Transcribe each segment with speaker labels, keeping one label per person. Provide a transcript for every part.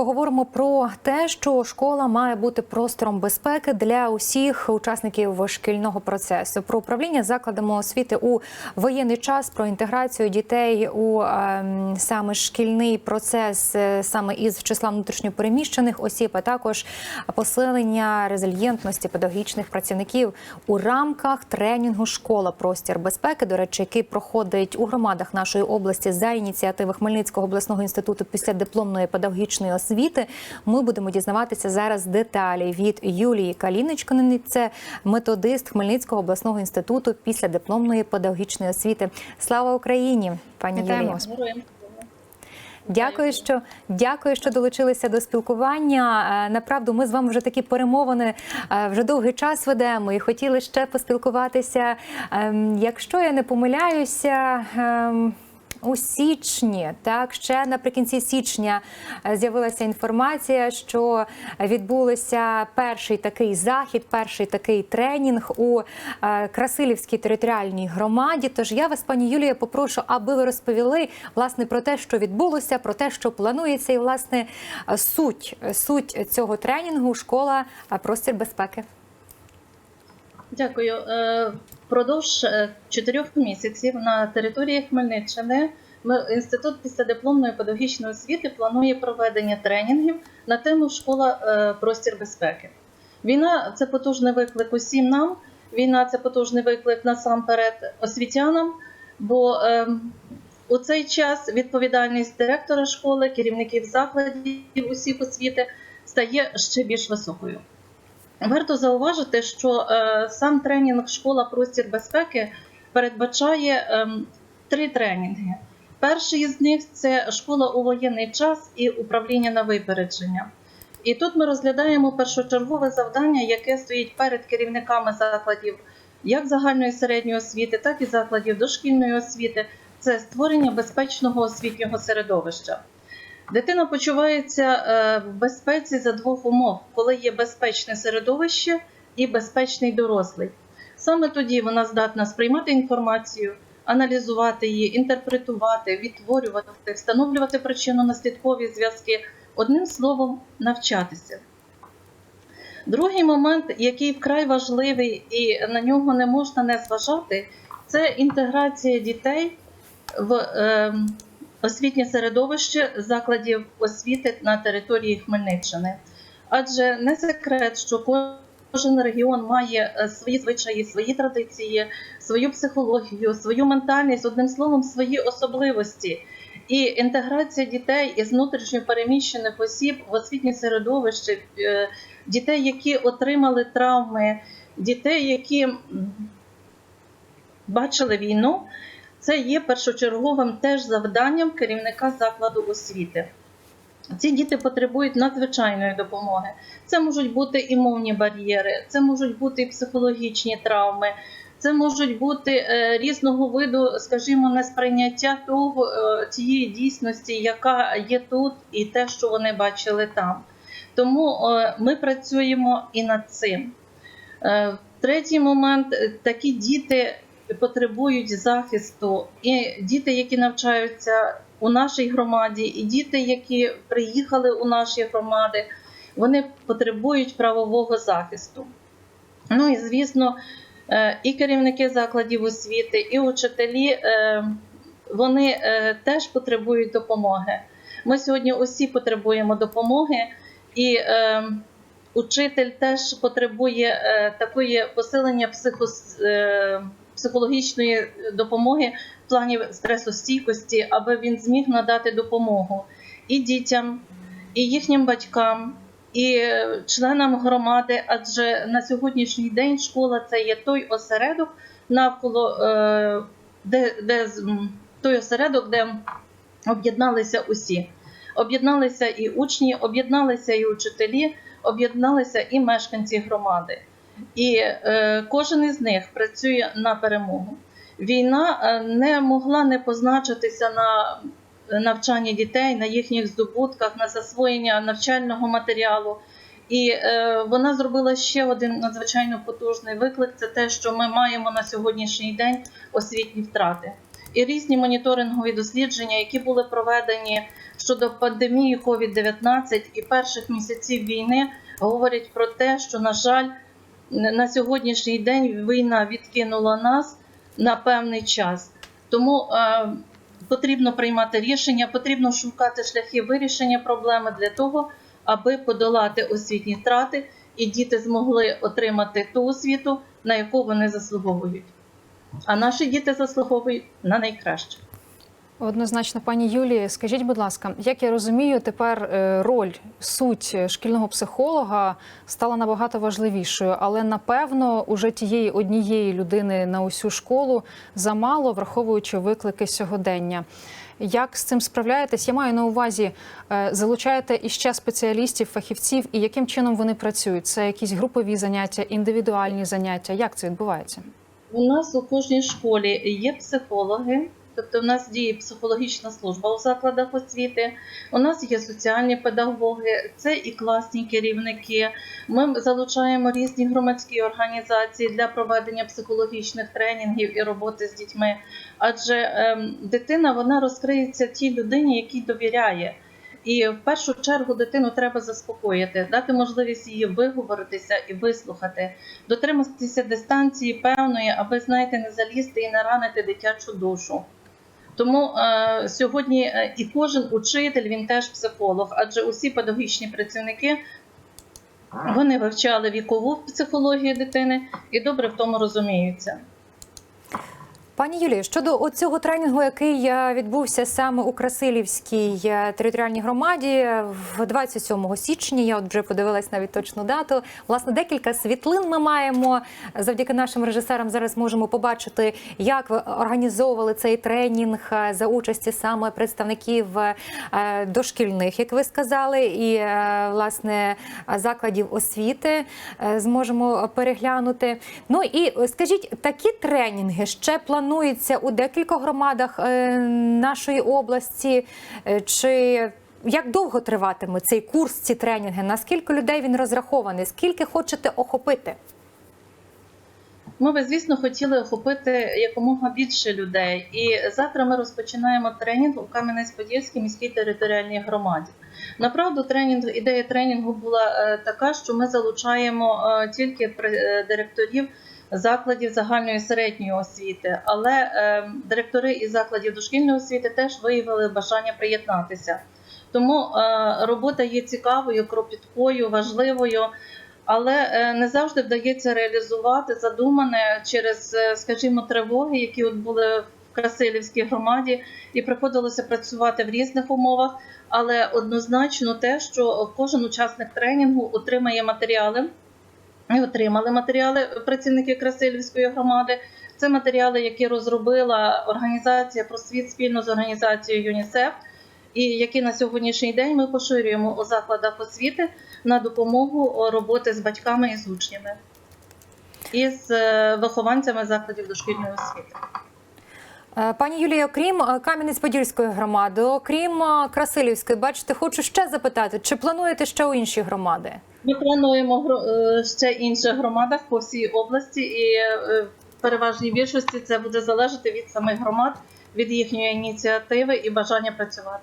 Speaker 1: Поговоримо про те, що школа має бути простором безпеки для усіх учасників шкільного процесу. Про управління закладами освіти у воєнний час, про інтеграцію дітей у ем, саме шкільний процес, е, саме із числа внутрішньопереміщених осіб, а також посилення резильєнтності педагогічних працівників у рамках тренінгу Школа простір безпеки. До речі, який проходить у громадах нашої області за ініціативи Хмельницького обласного інституту після дипломної педагогічної. Ми будемо дізнаватися зараз деталі від Юлії Каліничкиної. Це методист Хмельницького обласного інституту після дипломної педагогічної освіти. Слава Україні, пані
Speaker 2: Вітаємо
Speaker 1: Юлія. Дякую, що дякую, що долучилися до спілкування. Е, Направду, ми з вами вже такі перемовини е, вже довгий час ведемо і хотіли ще поспілкуватися. Ем, Якщо я не помиляюся. У січні, так ще наприкінці січня е, з'явилася інформація, що відбулося перший такий захід, перший такий тренінг у е, Красилівській територіальній громаді. Тож я вас, пані Юлія, попрошу, аби ви розповіли власне про те, що відбулося, про те, що планується, і власне суть суть цього тренінгу школа е, простір безпеки.
Speaker 3: Дякую. Впродовж е, чотирьох місяців на території Хмельниччини інститут післядипломної педагогічної освіти планує проведення тренінгів на тему школа е, простір безпеки. Війна це потужний виклик усім нам. Війна це потужний виклик насамперед освітянам, бо е, у цей час відповідальність директора школи, керівників закладів усіх освіти стає ще більш високою. Варто зауважити, що е, сам тренінг Школа простір безпеки передбачає ем, три тренінги. Перший із них це школа у воєнний час і управління на випередження. І тут ми розглядаємо першочергове завдання, яке стоїть перед керівниками закладів як загальної середньої освіти, так і закладів дошкільної освіти. Це створення безпечного освітнього середовища. Дитина почувається е, в безпеці за двох умов, коли є безпечне середовище і безпечний дорослий. Саме тоді вона здатна сприймати інформацію, аналізувати її, інтерпретувати, відтворювати, встановлювати причинно-наслідкові зв'язки, одним словом, навчатися. Другий момент, який вкрай важливий і на нього не можна не зважати, це інтеграція дітей в е, освітнє середовище закладів освіти на території Хмельниччини. Адже не секрет, що кожен регіон має е, свої звичаї, свої традиції, свою психологію, свою ментальність, одним словом, свої особливості. І інтеграція дітей із внутрішньо переміщених осіб в освітнє середовище, е, дітей, які отримали травми, дітей, які бачили війну, це є першочерговим теж завданням керівника закладу освіти. Ці діти потребують надзвичайної допомоги. Це можуть бути і мовні бар'єри, це можуть бути і психологічні травми, це можуть бути е, різного виду, скажімо, несприйняття того е, тієї дійсності, яка є тут, і те, що вони бачили там. Тому е, ми працюємо і над цим. Третій момент такі діти потребують захисту, і діти, які навчаються у нашій громаді, і діти, які приїхали у наші громади, вони потребують правового захисту. Ну і звісно, е, і керівники закладів освіти, і учителі е, вони е, теж потребують допомоги. Ми сьогодні усі потребуємо допомоги, і е, учитель теж потребує е, такої посилення психос, психологічної допомоги в плані стресостійкості, аби він зміг надати допомогу і дітям, і їхнім батькам, і е, членам громади. Адже на сьогоднішній день школа це є той осередок навколо е, де, де той осередок, де об'єдналися усі. Об'єдналися і учні, об'єдналися і учителі, об'єдналися і мешканці громади. І е, кожен із них працює на перемогу. Війна е, не могла не позначитися на навчанні дітей, на їхніх здобутках, на засвоєння навчального матеріалу. І е, вона зробила ще один надзвичайно потужний виклик: це те, що ми маємо на сьогоднішній день освітні втрати. і різні моніторингові дослідження, які були проведені щодо пандемії COVID-19 і перших місяців війни, говорять про те, що, на жаль, на сьогоднішній день війна відкинула нас на певний час. Тому е, потрібно приймати рішення, потрібно шукати шляхи вирішення проблеми для того, аби подолати освітні втрати, і діти змогли отримати ту освіту, на яку вони заслуговують. А наші діти заслуговують на найкраще.
Speaker 2: Однозначно, пані Юлії, скажіть, будь ласка, як я розумію, тепер е, роль суть шкільного психолога стала набагато важливішою, але напевно уже тієї однієї людини на усю школу замало, враховуючи виклики сьогодення. Як з цим справляєтесь? Я маю на увазі, е, залучаєте іще спеціалістів, фахівців, і яким чином вони працюють? Це якісь групові заняття, індивідуальні заняття? Як це відбувається?
Speaker 3: У нас у кожній школі є психологи, тобто в нас діє психологічна служба у закладах освіти. У нас є соціальні педагоги, це і класні керівники. Ми залучаємо різні громадські організації для проведення психологічних тренінгів і роботи з дітьми. Адже ем, дитина вона розкриється тій людині, якій довіряє. І в першу чергу дитину треба заспокоїти, дати можливість її виговоритися і вислухати, дотриматися дистанції певної, аби знаєте, не залізти і не ранити дитячу душу. Тому е, сьогодні е, і кожен учитель він теж психолог, адже усі педагогічні працівники вони вивчали вікову психологію дитини і добре в тому розуміються.
Speaker 1: Пані Юлії, щодо цього тренінгу, який е, відбувся саме у Красилівській е, територіальній громаді в 27 січня, я от вже подивилась навіть точну дату. Власне, декілька світлин ми маємо завдяки нашим режисерам. Зараз можемо побачити, як ви організовували цей тренінг е, за участі саме представників дошкільних, як ви сказали, і власне закладів освіти зможемо переглянути. Ну і скажіть, такі тренінги ще плануються у декількох громадах е, нашої області. Е, Чи як довго триватиме цей курс, ці тренінги? Наскільки людей він розрахований? Скільки хочете охопити?
Speaker 3: Ми би, звісно, хотіли охопити якомога більше людей. І завтра ми розпочинаємо тренінг у Кам'янець-Подільській міській територіальній громаді. Направду, тренінг ідея тренінгу була е, така, що ми залучаємо тільки директорів закладів загальної середньої освіти, але е, директори із закладів дошкільної освіти теж виявили бажання приєднатися. Тому е, робота є цікавою, кропіткою, важливою. Але е, не завжди вдається реалізувати задумане через, е, скажімо, тривоги, які от були в Красилівській громаді, і приходилося працювати в різних умовах. Але однозначно те, що кожен учасник тренінгу отримає матеріали, і отримали матеріали працівники Красилівської громади. Це матеріали, які розробила організація просвіт спільно з організацією ЮНІСЕФ, і які на сьогоднішній день ми поширюємо у закладах освіти на допомогу роботи з батьками і з учнями і з е, вихованцями закладів дошкільної освіти.
Speaker 1: Е, Пані Юлія, окрім е, Кам'янець-Подільської громади, окрім е, Красилівської, бачите, хочу ще запитати, чи плануєте ще у інші громади?
Speaker 3: Ми плануємо е, ще інших громадах по всій області, і е, в переважній більшості це буде залежати від самих громад, від їхньої ініціативи і бажання працювати.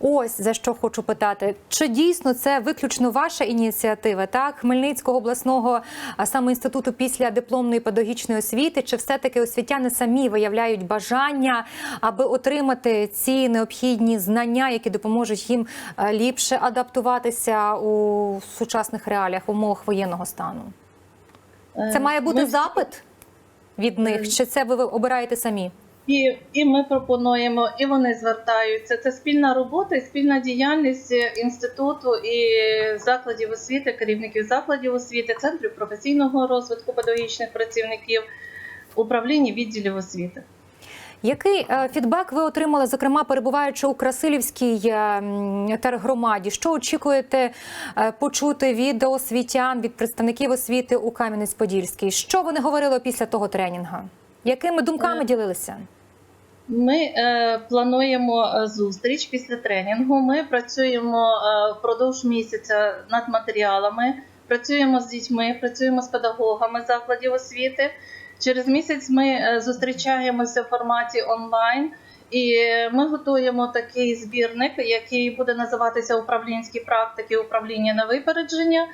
Speaker 1: Ось за що хочу питати: чи дійсно це виключно ваша ініціатива, так? Хмельницького обласного а саме інституту після дипломної педагогічної освіти, чи все-таки освітяни самі виявляють бажання, аби отримати ці необхідні знання, які допоможуть їм е, ліпше адаптуватися у сучасних реаліях в умовах воєнного стану? Це
Speaker 3: Е,
Speaker 1: має бути
Speaker 3: Е,
Speaker 1: запит від них, чи це ви обираєте самі?
Speaker 3: І, і ми пропонуємо, і вони звертаються. Це спільна робота і спільна діяльність інституту і закладів освіти, керівників закладів освіти, центрів професійного розвитку педагогічних працівників, управління відділів освіти.
Speaker 1: Який е, фідбек ви отримали, зокрема перебуваючи у Красилівській е, тергромаді? Що очікуєте е, почути від освітян, від представників освіти у Кам'янець-Подільській? Що вони говорили після того тренінгу? Якими думками ділилися?
Speaker 3: Ми е, плануємо е, зустріч після тренінгу. Ми працюємо е, впродовж місяця над матеріалами, працюємо з дітьми, працюємо з педагогами закладів освіти. Через місяць ми е, зустрічаємося в форматі онлайн. І ми готуємо такий збірник, який буде називатися Управлінські практики управління на випередження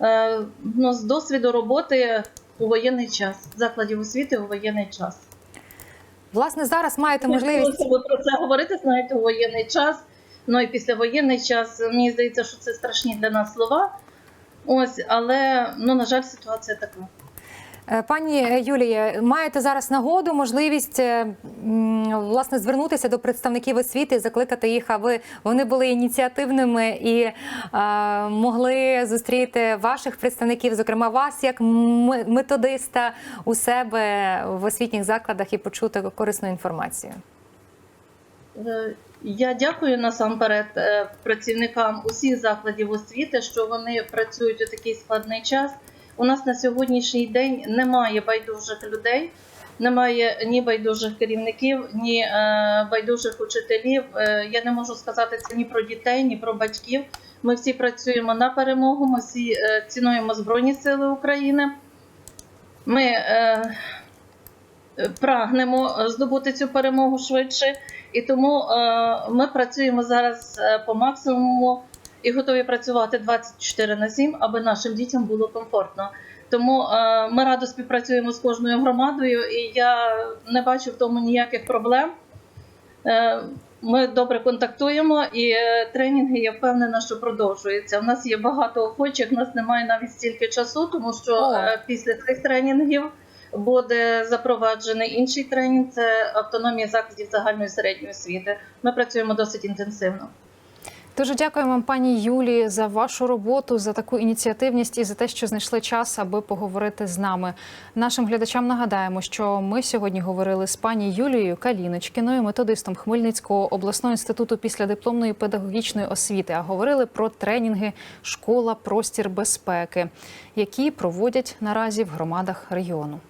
Speaker 3: е, ну, з досвіду роботи у воєнний час, закладів освіти у воєнний час.
Speaker 1: Власне, зараз маєте можливість.
Speaker 3: Ви про це говорити, знаєте, у воєнний час. Ну і післявоєнний час. Мені здається, що це страшні для нас слова. Ось, але ну, на жаль, ситуація така.
Speaker 1: Е, Пані Юлія, маєте зараз нагоду, можливість е, власне звернутися до представників освіти, закликати їх, аби вони були ініціативними і е, могли зустріти ваших представників, зокрема вас, як методиста у себе в освітніх закладах і почути корисну інформацію.
Speaker 3: Е, Я дякую насамперед працівникам усіх закладів освіти, що вони працюють у такий складний час. У нас на сьогоднішній день немає байдужих людей, немає ні байдужих керівників, ні е, байдужих учителів. Е, Я не можу сказати це ні про дітей, ні про батьків. Ми всі працюємо на перемогу. Ми всі е, цінуємо Збройні Сили України. Ми е, прагнемо здобути цю перемогу швидше. І тому е, ми працюємо зараз по максимуму і готові працювати 24 на 7, аби нашим дітям було комфортно. Тому е, ми радо співпрацюємо з кожною громадою, і я не бачу в тому ніяких проблем. Е, ми добре контактуємо, і е, тренінги я впевнена, що продовжуються. У нас є багато охочих, у нас немає навіть стільки часу, тому що
Speaker 1: О.
Speaker 3: після цих тренінгів буде запроваджений інший тренінг це автономія закладів загальної середньої освіти. Ми працюємо досить інтенсивно.
Speaker 2: Дуже дякую вам, пані Юлії, за вашу роботу, за таку ініціативність і за те, що знайшли час, аби поговорити з нами. Нашим глядачам нагадаємо, що ми сьогодні говорили з пані Юлією Каліночкіною, методистом Хмельницького обласного інституту післядипломної педагогічної освіти. А говорили про тренінги Школа простір безпеки, які проводять наразі в громадах регіону.